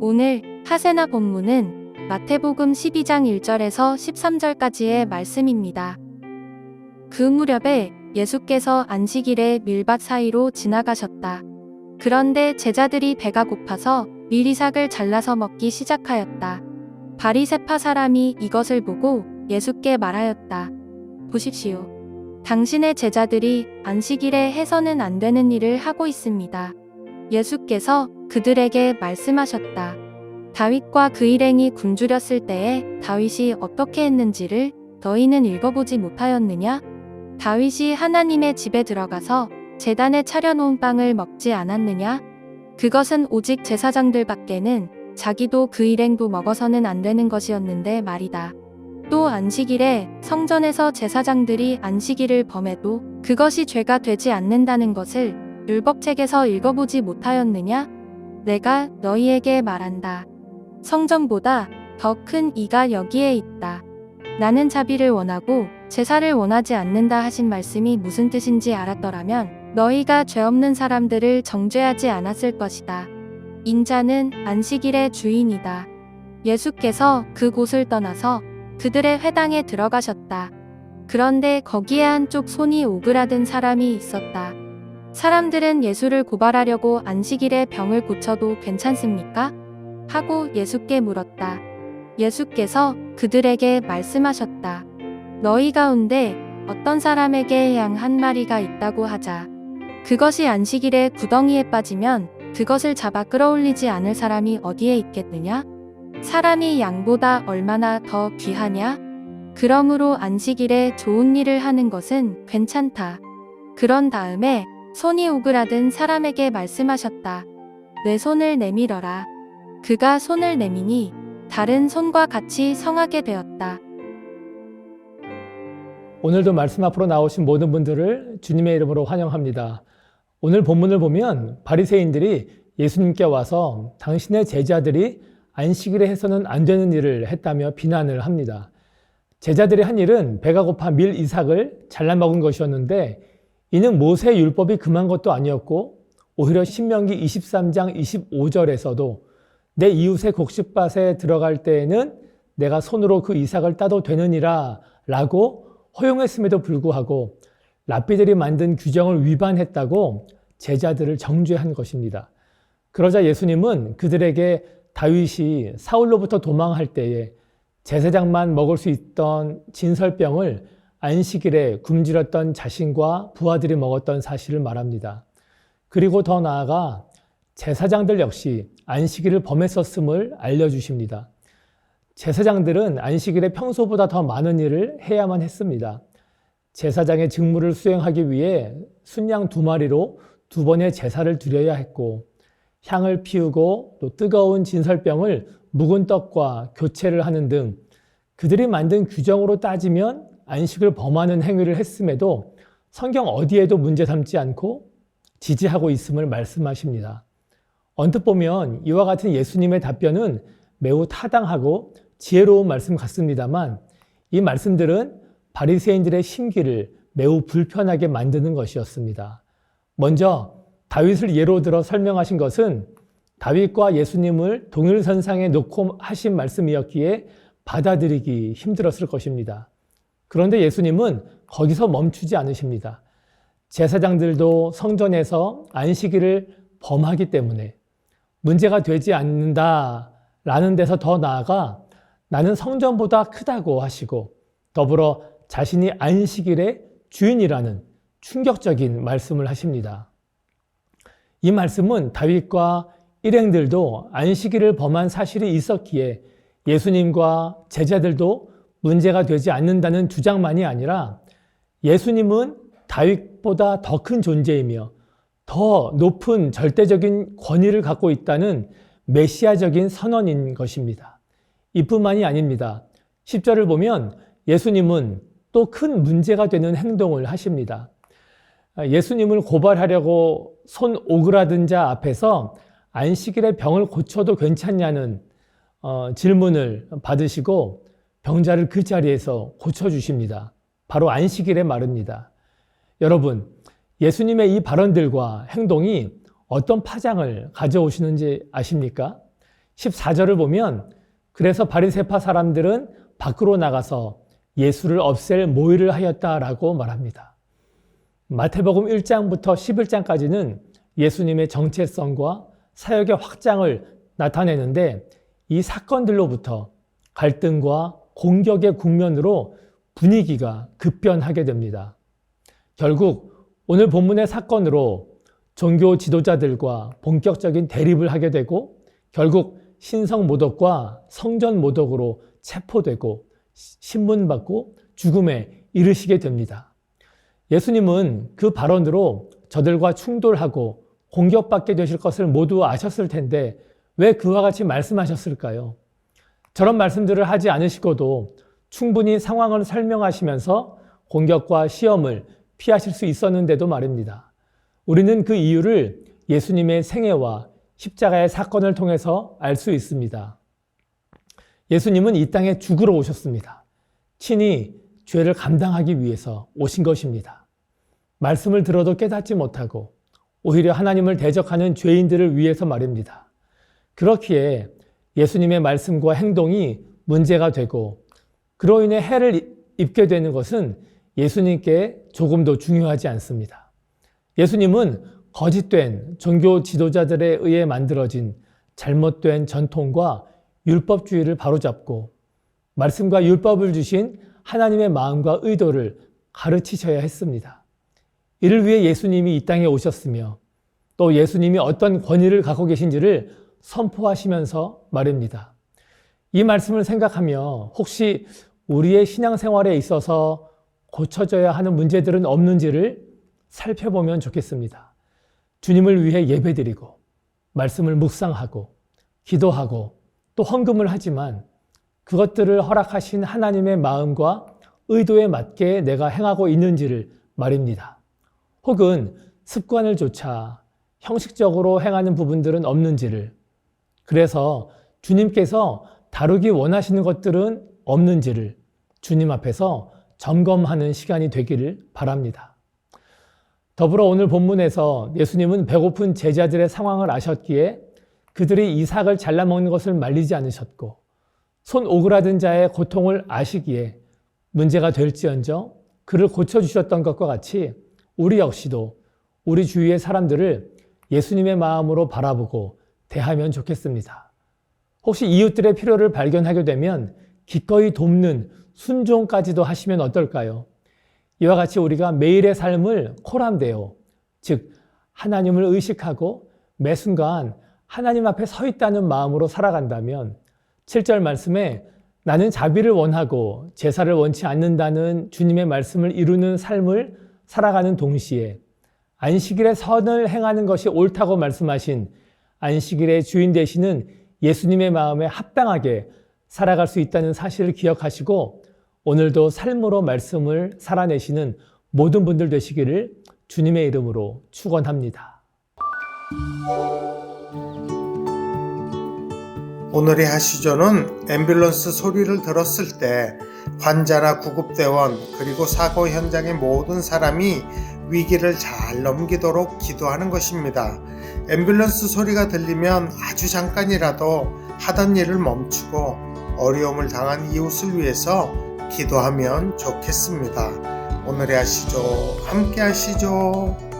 오늘 하세나 본문은 마태복음 12장 1절에서 13절까지의 말씀입니다. 그 무렵에 예수께서 안식일에 밀밭 사이로 지나가셨다. 그런데 제자들이 배가 고파서 미리삭을 잘라서 먹기 시작하였다. 바리세파 사람이 이것을 보고 예수께 말하였다. 보십시오. 당신의 제자들이 안식일에 해서는 안 되는 일을 하고 있습니다. 예수께서 그들에게 말씀하셨다. 다윗과 그 일행이 굶주렸을 때에 다윗이 어떻게 했는지를 너희는 읽어보지 못하였느냐? 다윗이 하나님의 집에 들어가서 재단에 차려놓은 빵을 먹지 않았느냐? 그것은 오직 제사장들 밖에는 자기도 그 일행도 먹어서는 안 되는 것이었는데 말이다. 또 안식일에 성전에서 제사장들이 안식일을 범해도 그것이 죄가 되지 않는다는 것을 율법책에서 읽어보지 못하였느냐? 내가 너희에게 말한다. 성전보다 더 큰 이가 여기에 있다. 나는 자비를 원하고 제사를 원하지 않는다 하신 말씀이 무슨 뜻인지 알았더라면 너희가 죄 없는 사람들을 정죄하지 않았을 것이다. 인자는 안식일의 주인이다. 예수께서 그곳을 떠나서 그들의 회당에 들어가셨다. 그런데 거기에 한쪽 손이 오그라든 사람이 있었다. 사람들은 예수를 고발하려고 안식일에 병을 고쳐도 괜찮습니까? 하고 예수께 물었다. 예수께서 그들에게 말씀하셨다. 너희 가운데 어떤 사람에게 양 한 마리가 있다고 하자. 그것이 안식일에 구덩이에 빠지면 그것을 잡아 끌어올리지 않을 사람이 어디에 있겠느냐? 사람이 양보다 얼마나 더 귀하냐? 그러므로 안식일에 좋은 일을 하는 것은 괜찮다. 그런 다음에 손이 오그라든 사람에게 말씀하셨다. 내 손을 내밀어라. 그가 손을 내미니 다른 손과 같이 성하게 되었다. 오늘도 말씀 앞으로 나오신 모든 분들을 주님의 이름으로 환영합니다. 오늘 본문을 보면 바리새인들이 예수님께 와서 당신의 제자들이 안식일에 해서는 안 되는 일을 했다며 비난을 합니다. 제자들이 한 일은 배가 고파 밀 이삭을 잘라 먹은 것이었는데 이는 모세 율법이 금한 것도 아니었고 오히려 신명기 23장 25절에서도 내 이웃의 곡식밭에 들어갈 때에는 내가 손으로 그 이삭을 따도 되느니라 라고 허용했음에도 불구하고 랍비들이 만든 규정을 위반했다고 제자들을 정죄한 것입니다. 그러자 예수님은 그들에게 다윗이 사울로부터 도망할 때에 제사장만 먹을 수 있던 진설병을 안식일에 굶주렸던 자신과 부하들이 먹었던 사실을 말합니다. 그리고 더 나아가 제사장들 역시 안식일을 범했었음을 알려주십니다. 제사장들은 안식일에 평소보다 더 많은 일을 해야만 했습니다. 제사장의 직무를 수행하기 위해 순양 두 마리로 두 번의 제사를 드려야 했고, 향을 피우고 또 뜨거운 진설병을 묵은 떡과 교체를 하는 등 그들이 만든 규정으로 따지면 안식을 범하는 행위를 했음에도 성경 어디에도 문제 삼지 않고 지지하고 있음을 말씀하십니다. 언뜻 보면 이와 같은 예수님의 답변은 매우 타당하고 지혜로운 말씀 같습니다만 이 말씀들은 바리새인들의 심기를 매우 불편하게 만드는 것이었습니다. 먼저 다윗을 예로 들어 설명하신 것은 다윗과 예수님을 동일선상에 놓고 하신 말씀이었기에 받아들이기 힘들었을 것입니다. 그런데 예수님은 거기서 멈추지 않으십니다. 제사장들도 성전에서 안식일을 범하기 때문에 문제가 되지 않는다 라는 데서 더 나아가 나는 성전보다 크다고 하시고 더불어 자신이 안식일의 주인이라는 충격적인 말씀을 하십니다. 이 말씀은 다윗과 일행들도 안식일을 범한 사실이 있었기에 예수님과 제자들도 문제가 되지 않는다는 주장만이 아니라 예수님은 다윗보다 더 큰 존재이며 더 높은 절대적인 권위를 갖고 있다는 메시아적인 선언인 것입니다. 이뿐만이 아닙니다. 10절을 보면 예수님은 또 큰 문제가 되는 행동을 하십니다. 예수님을 고발하려고 손 오그라든 자 앞에서 안식일에 병을 고쳐도 괜찮냐는 어, 질문을 받으시고 병자를 그 자리에서 고쳐주십니다. 바로 안식일의 말입니다. 여러분, 예수님의 이 발언들과 행동이 어떤 파장을 가져오시는지 아십니까? 14절을 보면 그래서 바리세파 사람들은 밖으로 나가서 예수를 없앨 모의를 하였다라고 말합니다. 마태복음 1장부터 11장까지는 예수님의 정체성과 사역의 확장을 나타내는데 이 사건들로부터 갈등과 공격의 국면으로 분위기가 급변하게 됩니다. 결국 오늘 본문의 사건으로 종교 지도자들과 본격적인 대립을 하게 되고 결국 신성 모독과 성전 모독으로 체포되고 신문받고 죽음에 이르시게 됩니다. 예수님은 그 발언으로 저들과 충돌하고 공격받게 되실 것을 모두 아셨을 텐데 왜 그와 같이 말씀하셨을까요? 저런 말씀들을 하지 않으시고도 충분히 상황을 설명하시면서 공격과 시험을 피하실 수 있었는데도 말입니다. 우리는 그 이유를 예수님의 생애와 십자가의 사건을 통해서 알 수 있습니다. 예수님은 이 땅에 죽으러 오셨습니다. 친히 죄를 감당하기 위해서 오신 것입니다. 말씀을 들어도 깨닫지 못하고 오히려 하나님을 대적하는 죄인들을 위해서 말입니다. 그렇기에 예수님의 말씀과 행동이 문제가 되고 그로 인해 해를 입게 되는 것은 예수님께 조금도 중요하지 않습니다. 예수님은 거짓된 종교 지도자들에 의해 만들어진 잘못된 전통과 율법주의를 바로잡고 말씀과 율법을 주신 하나님의 마음과 의도를 가르치셔야 했습니다. 이를 위해 예수님이 이 땅에 오셨으며 또 예수님이 어떤 권위를 갖고 계신지를 선포하시면서 말입니다. 이 말씀을 생각하며 혹시 우리의 신앙생활에 있어서 고쳐져야 하는 문제들은 없는지를 살펴보면 좋겠습니다. 주님을 위해 예배드리고 말씀을 묵상하고 기도하고 또 헌금을 하지만 그것들을 허락하신 하나님의 마음과 의도에 맞게 내가 행하고 있는지를 말입니다. 혹은 습관을 조차 형식적으로 행하는 부분들은 없는지를 그래서 주님께서 다루기 원하시는 것들은 없는지를 주님 앞에서 점검하는 시간이 되기를 바랍니다. 더불어 오늘 본문에서 예수님은 배고픈 제자들의 상황을 아셨기에 그들이 이삭을 잘라먹는 것을 말리지 않으셨고 손 오그라든 자의 고통을 아시기에 문제가 될지언정 그를 고쳐주셨던 것과 같이 우리 역시도 우리 주위의 사람들을 예수님의 마음으로 바라보고 대하면 좋겠습니다. 혹시 이웃들의 필요를 발견하게 되면 기꺼이 돕는 순종까지도 하시면 어떨까요? 이와 같이 우리가 매일의 삶을 코람되어 즉 하나님을 의식하고 매 순간 하나님 앞에 서 있다는 마음으로 살아간다면 7절 말씀에 나는 자비를 원하고 제사를 원치 않는다는 주님의 말씀을 이루는 삶을 살아가는 동시에 안식일에 선을 행하는 것이 옳다고 말씀하신 안식일의 주인 되시는 예수님의 마음에 합당하게 살아갈 수 있다는 사실을 기억하시고 오늘도 삶으로 말씀을 살아내시는 모든 분들 되시기를 주님의 이름으로 축원합니다. 오늘의 하시조는 앰뷸런스 소리를 들었을 때 환자나 구급대원 그리고 사고 현장의 모든 사람이 위기를 잘 넘기도록 기도하는 것입니다. 앰뷸런스 소리가 들리면 아주 잠깐이라도 하던 일을 멈추고 어려움을 당한 이웃을 위해서 기도하면 좋겠습니다. 오늘의 하시죠. 함께 하시죠.